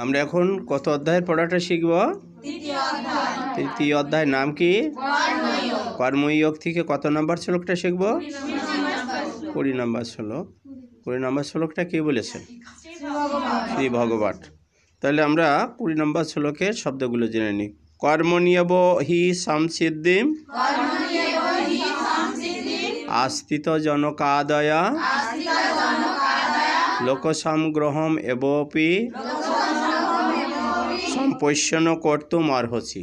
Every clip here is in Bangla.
আমরা এখন কত অধ্যায়ের পড়াটা শিখব? তৃতীয় অধ্যায়ের নাম কি? কর্ময়োগ। থেকে কত নম্বর শ্লোকটা শিখব? কুড়ি নম্বর শ্লোক। কুড়ি নম্বর শ্লোকটা কে বলেছে? শ্রী ভগবান। তাহলে আমরা কুড়ি নম্বর শ্লোকের শব্দগুলো জেনে নিই। কর্মনিয়ব হি সংসিদ্ধিম আস্তিত জনকাদয়া। লোকসংগ্রহম এবপি। সম্পোষণ কর্তুম অর্হসি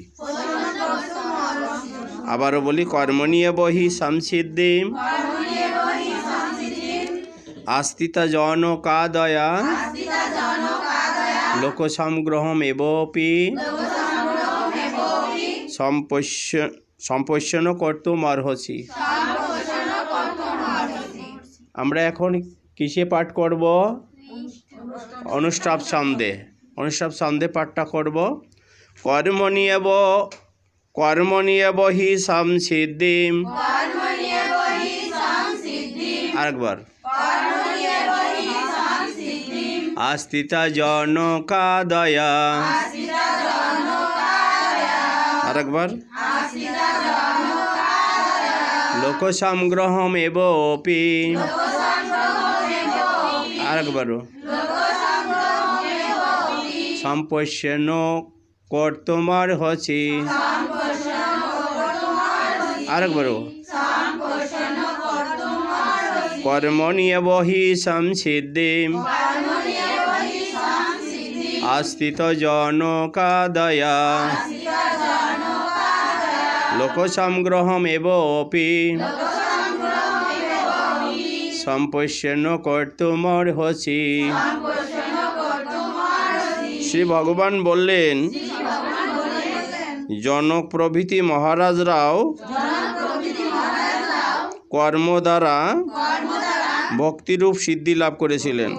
আবারও বলি কর্মণীয় বহি সংসিদ্ধিম আস্তিতা জনকাদয়া লোকসংগ্রহম এবপি। সম্পোষ্য সম্পোষণ কর্তুম অর্হসি আমরা এখন কিসে পাঠ করব? অনুষ্টাপ ছন্দে অনুষ্টাপ ছন্দে পাঠটা করব। কর্মণীয়ব কর্মণীয়ব হি সংসিদ্ধিম আরেকবার। আস্তিতা জনকাদয়া আরেকবার। লোকসংগ্রহম এবপি আরেকবারও। সম্পোষণ কর্তমার হছি আরেকবারও। কর্মণীয় বহি সংসিদ্ধিম আস্তিত জনকাদয়া। লোকসংগ্রহম এবপি সম্পোষণ কর্তুমর্হসি শ্রী ভগবান বললেন, জনক প্রভৃতি মহারাজরাও কর্ম দ্বারা ভক্তিরূপ সিদ্ধি লাভ করেছিলেন।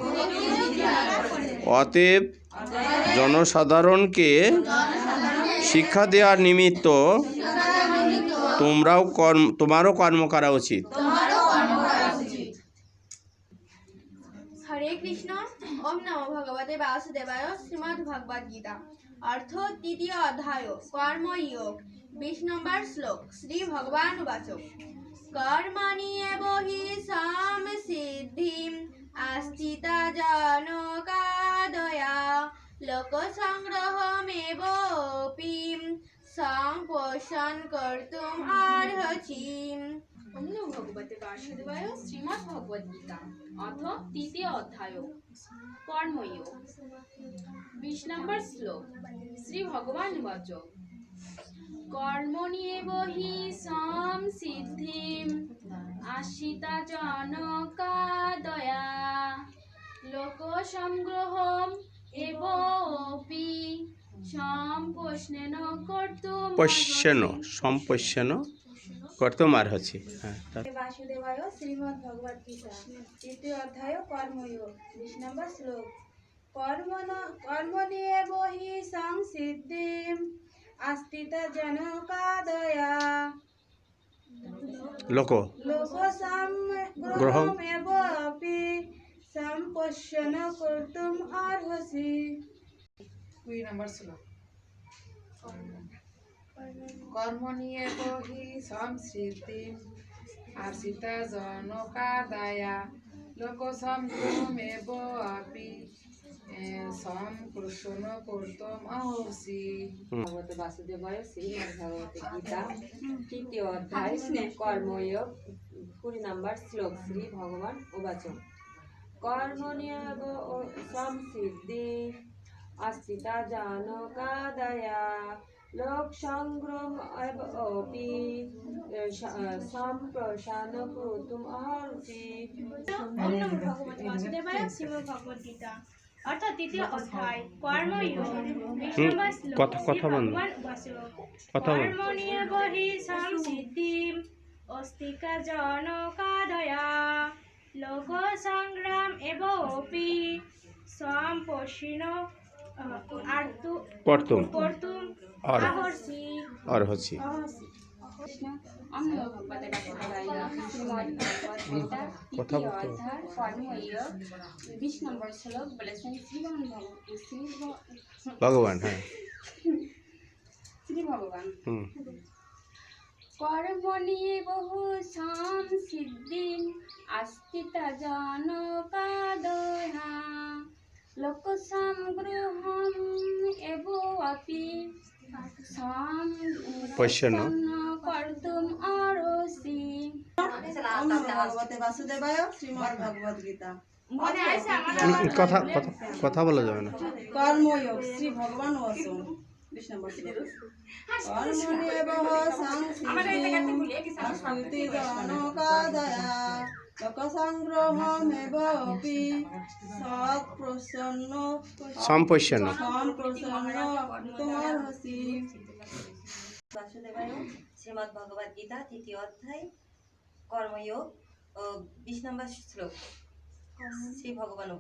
অতএব জনসাধারণকে শিক্ষা দেওয়ার নিমিত্ত তোমরাও কর্ম তোমারও কর্ম করা উচিত। হরে কৃষ্ণ। ওম নমো ভগবতে বাসুদেবায় শ্রীমদ্ ভগবদ গীতা অর্থ তৃতীয় অধ্যায় কর্ময়োগ বিশ নম্বর শ্লোক শ্রী ভগবান বাচক কর্মণি এব হি সাম সিদ্ধিম আস্থিতা জনকাদয়া লোক কর্তুম অন্য ভগবতে বাসুদেবায় শ্রীমৎ ভগবদ গীতা। অথ তৃতীয় অধ্যায় কর্ময়োগ বিশ নম্বর শ্লোক। শ্রী ভগবান বাচক কর্মণিয়ে বহি সম সিদ্ধিম। আশিতা জনকাদয়া লোক কর্তুম পশ্যন সম্পশ্যন কর্তুম আর্হসি হ্যাঁ বাসুদেবায় শ্রীমদ ভগবদ গীতা তৃতীয় অধ্যায় কর্মযোগ বিশ নম্বর শ্লোক। কর্ম কর্ম নিয়ে বহি সংসিদ্ধিম আস্তিত জনকাদয়া। লোক। লোক গ্রহম। সংগ্রহমেব অপি সম্পশ্যন কর্তুম অর্হসি। নম্বর শ্লোক। কর্মণীয় বহি সংসৃতি আসিতা জনকাদায়া লোক সম্ভ্রমেব আপি সম্প্রসন্ন কর্তম অহসি। ভগবত বাসুদেবায় শ্রীমদ ভগবত গীতা তৃতীয় অধ্যায় কর্ময়োগ কুড়ি নম্বর শ্লোক শ্রী ভগবান সংসিদ্ধি আস্থিতা জানকাদয়া লোক সংগ্রহ অপি সম্প্রসান কর্তুম ওম নমো ভগবতে বাসুদেবায় শ্রীমদ্ ভগবদ গীতা অর্থাৎ তৃতীয় অধ্যায় কর্ময়োগ বিশ হুম, নম্বর শ্লোক কথা কথা বন্ধ কথা কর্মণীয় বহি সংসিদ্ধিম অস্তিকা জনকাদয়া লোক সংগ্রাম এবপি কর্তুম আর কথা বলতে ভগবান হ্যাঁ। শ্রী ভগবান হুম। কর্ম নিয়ে বহু আস্তিতা জনকাদয়া পশ্যন। কর্তুম অরসি বাসুদেবায় শ্রীমদ্ ভগবদ গীতা মনে কথা কথা কথা বলা যাবে না কর্মযোগ শ্রী ভগবান শ্লোক কর্মণেব সংস্কৃতি অপি সৎ প্রসন্ন সম্প্রসন্ন তোমার্হসি। বাসুদেবায় শ্রীমদ্ ভগবদ গীতা তৃতীয় অধ্যায় কর্মযোগ বিশ নম্বর শ্লোক। শ্রী ভগবান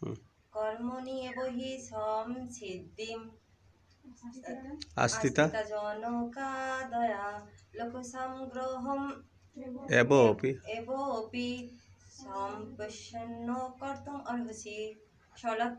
হুম। কর্মণি এব হি সম সিদ্ধিম। আস্তিতা। জনকাদয়া লোক সংগ্রহম এব অপি এব कर्तुम् অর্হসি সলক